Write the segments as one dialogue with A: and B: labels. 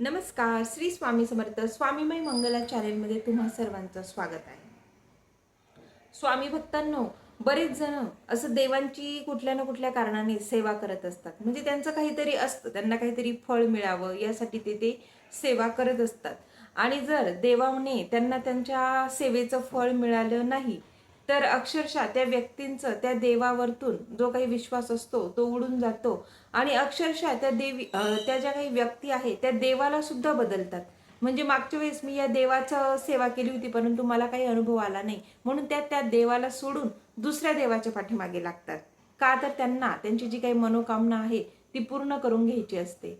A: नमस्कार श्री स्वामी समर्थ स्वामीमय मंगला चॅनेलमध्ये तुम्हा सर्वांचं स्वागत आहे. स्वामी भक्तांनो बरेच जण असं देवांची कुठल्या ना कुठल्या कारणाने सेवा करत असतात. म्हणजे त्यांचं काहीतरी असतं त्यांना काहीतरी फळ मिळावं यासाठी ते ते सेवा करत असतात. आणि जर देवाने त्यांना त्यांच्या सेवेचं फळ मिळालं नाही तर अक्षरशः त्या व्यक्तींचं त्या देवावरतून जो काही विश्वास असतो तो उडून जातो. आणि अक्षरशः त्या देवी त्या ज्या काही व्यक्ती आहे त्या देवाला सुद्धा बदलतात. म्हणजे मागच्या वेळेस मी या देवाचं सेवा केली होती परंतु मला काही अनुभव आला नाही. म्हणून त्या त्या देवाला सोडून दुसऱ्या देवाच्या पाठीमागे लागतात. का तर त्यांना त्यांची जी काही मनोकामना आहे ती पूर्ण करून घ्यायची असते.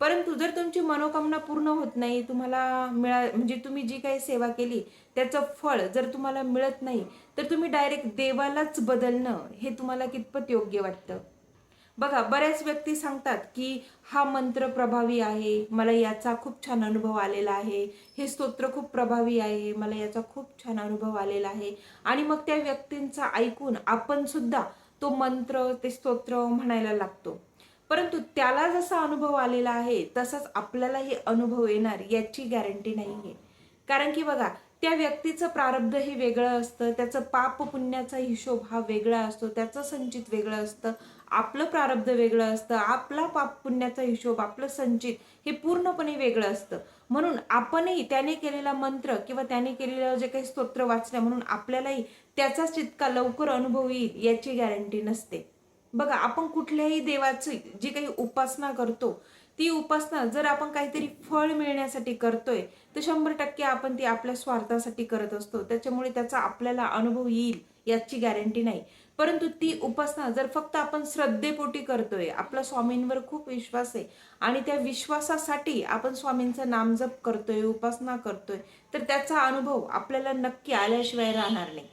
A: परंतु जर तुमची मनोकामना पूर्ण होत नाही तुम्हाला मिळा म्हणजे तुम्ही जी काही सेवा केली त्याचं फळ जर तुम्हाला मिळत नाही तर तुम्ही डायरेक्ट देवालाच बदलणं हे तुम्हाला कितपत योग्य वाटतं? बघा बऱ्याच व्यक्ती सांगतात की हा मंत्र प्रभावी आहे मला याचा खूप छान अनुभव आलेला आहे हे स्तोत्र खूप प्रभावी आहे मला याचा खूप छान अनुभव आलेला आहे. आणि मग त्या व्यक्तींचा ऐकून आपण सुद्धा तो मंत्र ते स्तोत्र म्हणायला लागतो. परंतु त्याला जसा अनुभव आलेला आहे तसाच आपल्यालाही अनुभव येणार याची गॅरंटी नाही आहे कारण की बघा त्या व्यक्तीचं प्रारब्ध हे वेगळं असतं त्याचं पाप पुण्याचा हिशोब हा वेगळा असतो त्याचं संचित वेगळं असतं आपलं प्रारब्ध वेगळं असतं आपला पाप पुण्याचा हिशोब आपलं संचित हे पूर्णपणे वेगळं असतं. म्हणून आपणही त्याने केलेला मंत्र किंवा त्याने केलेलं जे काही स्तोत्र वाचलं म्हणून आपल्यालाही त्याचाच तितका लवकर अनुभव येईल याची गॅरंटी नसते. बघा आपण कुठल्याही देवाची जी काही उपासना करतो ती उपासना जर आपण काहीतरी फळ मिळण्यासाठी करतोय तर शंभर टक्के आपण ती आपल्या स्वार्थासाठी करत असतो. त्याच्यामुळे त्याचा आपल्याला अनुभव येईल याची गॅरंटी नाही. परंतु ती उपासना जर फक्त आपण श्रद्धेपोटी करतोय आपला स्वामींवर खूप विश्वास आहे आणि त्या विश्वासासाठी आपण स्वामींचं नामजप करतोय उपासना करतोय तर त्याचा अनुभव आपल्याला नक्की आल्याशिवाय राहणार नाही.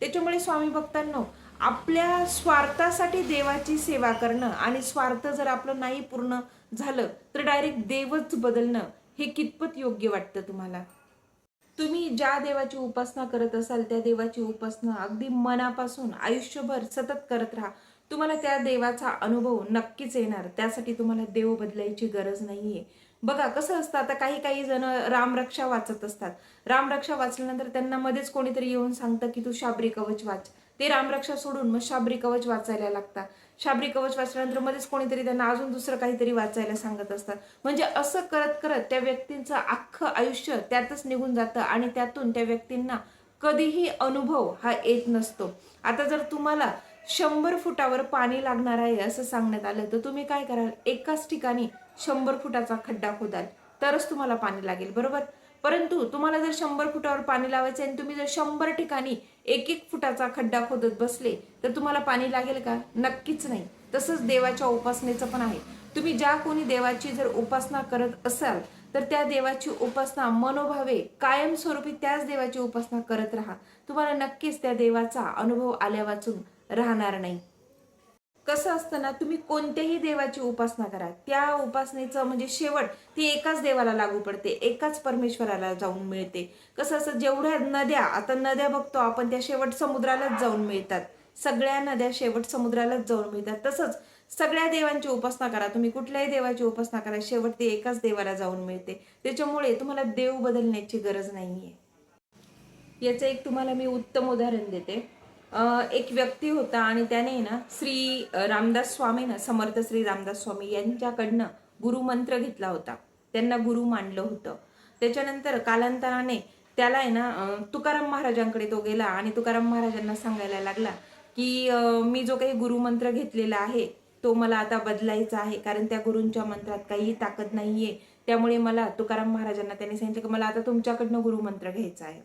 A: त्याच्यामुळे स्वामी भक्तांनो आपल्या स्वार्थासाठी देवाची सेवा करणं आणि स्वार्थ जर आपलं नाही पूर्ण झालं तर डायरेक्ट देवच बदलणं हे कितपत योग्य वाटतं तुम्हाला? तुम्ही ज्या देवाची उपासना करत असाल त्या देवाची उपासना अगदी मनापासून आयुष्यभर सतत करत राहा. तुम्हाला त्या देवाचा अनुभव नक्कीच येणार. त्यासाठी तुम्हाला देव बदलायची गरज नाहीये. बघा कसं असतं आता काही काही जण रामरक्षा वाचत असतात. रामरक्षा वाचल्यानंतर त्यांना मध्येच कोणीतरी येऊन सांगतं की तू शाबरी कवच वाच. ते रामरक्षा सोडून मग शाबरी कवच वाचायला लागतात. शाबरी कवच वाचल्यानंतर मध्येच कोणीतरी त्यांना अजून दुसरं काहीतरी वाचायला सांगत असतात म्हणजे असं करत करत त्या व्यक्तींचं अख्खं आयुष्य त्यातच निघून जातं आणि त्यातून त्या व्यक्तींना कधीही अनुभव हा येत नसतो. आता जर तुम्हाला शंभर फुटावर पाणी लागणार आहे असं सांगण्यात आलं तर तुम्ही काय कराल? एकाच ठिकाणी शंभर फुटाचा खड्डा खोदाल तरच तुम्हाला पाणी लागेल बरोबर? परंतु तुम्हाला जर शंभर फुटावर पाणी लावायचं आणि तुम्ही जर शंभर ठिकाणी एक एक फुटाचा खड्डा खोदत बसले तर तुम्हाला पाणी लागेल का? नक्कीच नाही. तसंच देवाच्या उपासनेचं पण आहे. तुम्ही ज्या कोणी देवाची जर उपासना करत असाल तर त्या देवाची उपासना मनोभावे कायमस्वरूपी त्याच देवाची उपासना करत राहा. तुम्हाला नक्कीच त्या देवाचा अनुभव आल्या वाचून राहणार नाही. कसं असतं ना तुम्ही कोणत्याही देवाची उपासना करा. त्या उपासनेचं म्हणजे शेवट ती एकाच देवाला लागू पडते. एकाच परमेश्वराला जाऊन मिळते. कसं असं जेवढ्या नद्या आता नद्या बघतो आपण त्या शेवट समुद्रालाच जाऊन मिळतात. सगळ्या नद्या शेवट समुद्रालाच जाऊन मिळतात. तसंच सगळ्या देवांची उपासना करा. तुम्ही कुठल्याही देवाची उपासना करा शेवट ती एकाच देवाला जाऊन मिळते. त्याच्यामुळे तुम्हाला देव बदलण्याची गरज नाही आहे याचं एक तुम्हाला मी उत्तम उदाहरण देते. एक व्यक्ती होता आणि त्याने ना श्री रामदास स्वामी ना समर्थ श्री रामदास स्वामी यांच्याकडनं गुरुमंत्र घेतला होता. त्यांना गुरु मानलं होतं. त्याच्यानंतर कालांतराने त्याला आहे ना तुकाराम महाराजांकडे तो गेला आणि तुकाराम महाराजांना सांगायला लागला की मी जो काही गुरुमंत्र घेतलेला आहे तो मला आता बदलायचा आहे कारण त्या गुरूंच्या मंत्रात काही ताकद नाहीये. त्यामुळे मला तुकाराम महाराजांना त्यांनी सांगितलं की मला आता तुमच्याकडनं गुरुमंत्र घ्यायचा आहे.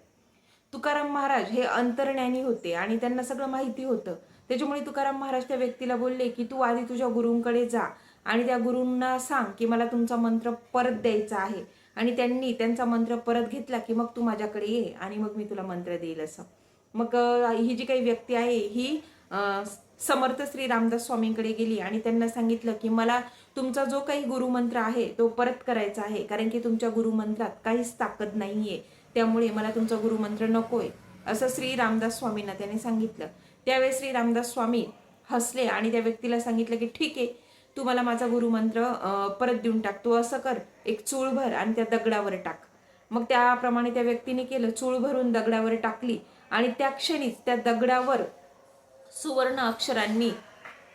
A: तुकाराम महाराज हे अंतर्ज्ञानी होते आणि त्यांना सगळं माहिती होतं. त्याच्यामुळे तुकाराम महाराज त्या व्यक्तीला बोलले की तू आधी तुझ्या गुरूंकडे जा आणि त्या गुरूंना सांग की मला तुमचा मंत्र परत द्यायचा आहे. आणि त्यांनी त्यांचा मंत्र परत घेतला की मग तू माझ्याकडे ये आणि मग मी तुला मंत्र देईल असं. मग ही जी काही व्यक्ती आहे ही समर्थ श्री रामदास स्वामींकडे गेली आणि त्यांना सांगितलं की मला तुमचा जो काही गुरुमंत्र आहे तो परत करायचा आहे कारण की तुमच्या गुरुमंत्रात काहीच ताकद नाही आहे त्यामुळे मला तुमचा गुरुमंत्र नकोय असं श्री रामदास स्वामींना त्याने सांगितलं. त्यावेळेस श्री रामदास स्वामी हसले आणि त्या व्यक्तीला सांगितलं की ठीक आहे तू मला माझा गुरुमंत्र परत देऊन टाक. तू असं कर एक चूळ भर आणि त्या दगडावर टाक. मग त्याप्रमाणे त्या व्यक्तीने केलं. चूळ भरून दगडावर टाकली आणि त्या क्षणीच त्या दगडावर सुवर्ण अक्षरांनी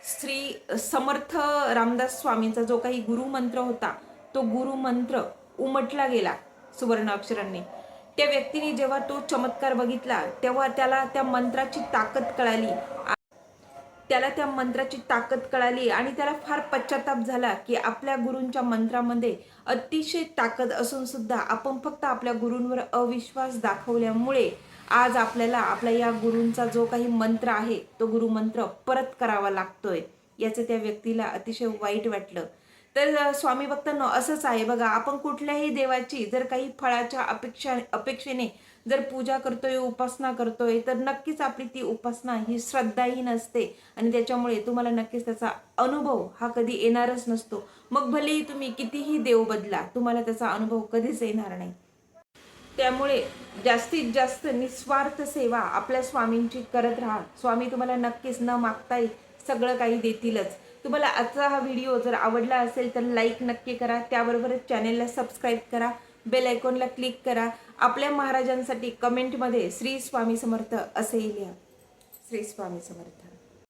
A: श्री समर्थ रामदास स्वामींचा जो काही गुरुमंत्र होता तो गुरुमंत्र उमटला गेला सुवर्ण अक्षरांनी. त्या व्यक्तीने जेव्हा तो चमत्कार बघितला तेव्हा त्याला त्या मंत्राची ताकद कळाली. त्याला त्या मंत्राची ताकद कळाली आणि त्याला फार पश्चाताप झाला की आपल्या गुरूंच्या मंत्रामध्ये अतिशय ताकद असून सुद्धा आपण फक्त आपल्या गुरूंवर अविश्वास दाखवल्यामुळे आज आपल्याला आपल्या या गुरूंचा जो काही मंत्र आहे तो गुरुमंत्र परत करावा लागतोय याचं त्या व्यक्तीला अतिशय वाईट वाटलं. तर स्वामी भक्तांनो असंच आहे. बघा आपण कुठल्याही देवाची जर काही फळाच्या अपेक्षा अपेक्षेने जर पूजा करतोय उपासना करतोय तर नक्कीच आपली ती उपासना ही श्रद्धाहीन असते आणि त्याच्यामुळे तुम्हाला नक्कीच त्याचा अनुभव हा कधी येणारच नसतो. मग भलेही तुम्ही कितीही देव बदला तुम्हाला त्याचा अनुभव कधीच येणार नाही. त्यामुळे जास्तीत जास्त निस्वार्थ सेवा आपल्या स्वामींची करत राहा. स्वामी तुम्हाला नक्कीच न मागताही सगळं काही देतीलच. तुम्हाला आजचा हा व्हिडिओ जर आवडला असेल तर लाईक नक्की करा. त्याबरोबरच चॅनेलला सबस्क्राईब करा. बेल आयकॉनला क्लिक करा. आपल्या महाराजांसाठी कमेंटमध्ये श्री स्वामी समर्थ असेही लिहा. श्री स्वामी समर्थ.